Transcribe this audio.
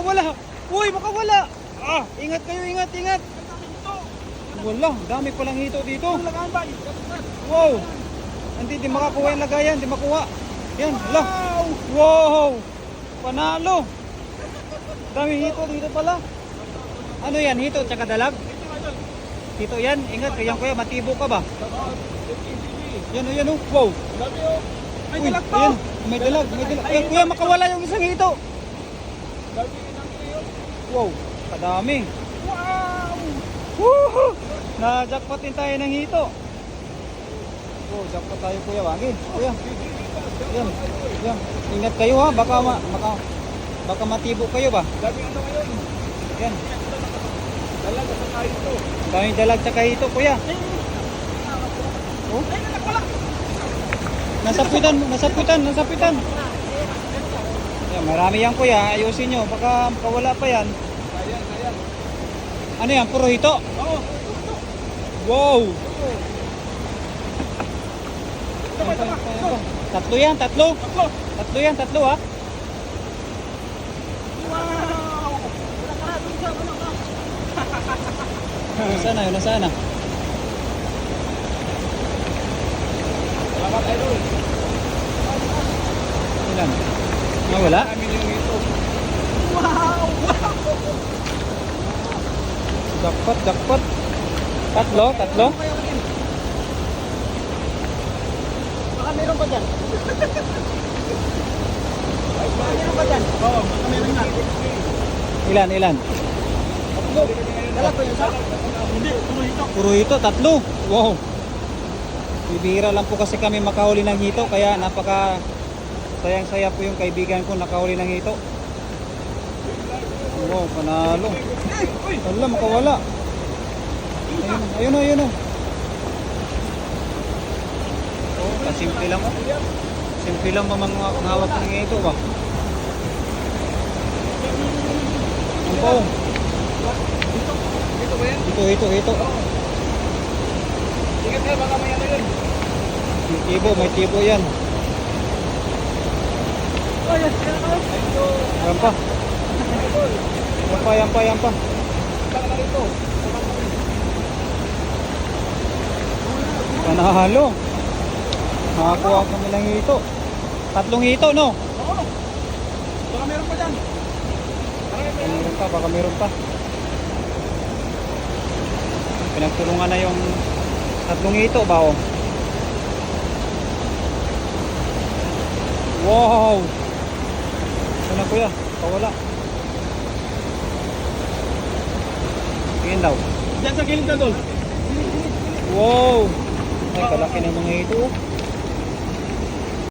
makawala. Uy, makawala. Ah, ingat kayo, ingat, ingat. Wala, dami palang hito dito. Wow. Hindi, di makakuha yung lagayan, di makuha. Yan, hala. Wow. Panalo. Dami hito dito pala. Ano yan, hito tsaka dalag? Hito yan, ingat, kaya kuya, matibo ka ba? Yan o, yan o, wow. May dalag pa. may dalag, may dalag. Kuya, makawala yung isang hito. Wow, kadami. Wow! Woohoo! Na-jackpot din tayo ng hito. Oh, jackpot tayo kuya, wagi. Kuya. Yan. Yan. Ingat kayo ha, baka ma baka baka matibo kayo ba? Dami ano ngayon? Yan. Dalaga sa kain to. Ang daming dalag tsaka hito, kuya. Oh, Ay, nagpala! nasapitan, nasapitan, nasapitan. Yan, marami yan kuya, ayusin nyo, baka makawala pa yan. Ayan, ayan. Ano yan, puro hito? Oo. Wow! Pa, pa. Tatlo yan, tatlo. Tatlo. Tatlo yan, tatlo ha. Wow! Nasaan na, nasaan na? Yung ito. Wow! Jackpot, jackpot. Tatlo, tatlo. Baka meron pa dyan. Baka meron pa dyan. Oo, baka meron na. Ilan, ilan? Tatlo. Dala ko yun sa? Hindi, tuloy ito. Puro hito, tatlo. Wow. Bibihira lang po kasi kami makahuli ng hito, kaya napaka sayang-saya po yung kaibigan ko nakahuli ng hito. Wow, panalo. Wala, makawala. Ayun, ayun, ayun. ayun. Oh, kasimple lang oh. Simple lang mamang ngawak ng hito ba? Ang po. Dito ba yan? Ito, ito, ito. Ingat ka, baka may ano yun. May tibo, may tibo yan. Yan. Ito. Pa. Yan pa, yan pa, yan pa. Panalo. Nakakuha kami ng hito. Tatlong hito, no? Oo. Baka meron pa dyan. Meron pa, baka meron pa. Pinagtulungan na yung tatlong hito ba, oh? Wow! Ito na kuya, pawala. Tingin daw. Diyan sa gilid na doon. Wow! Ay, kalaki ng mga hito. oh.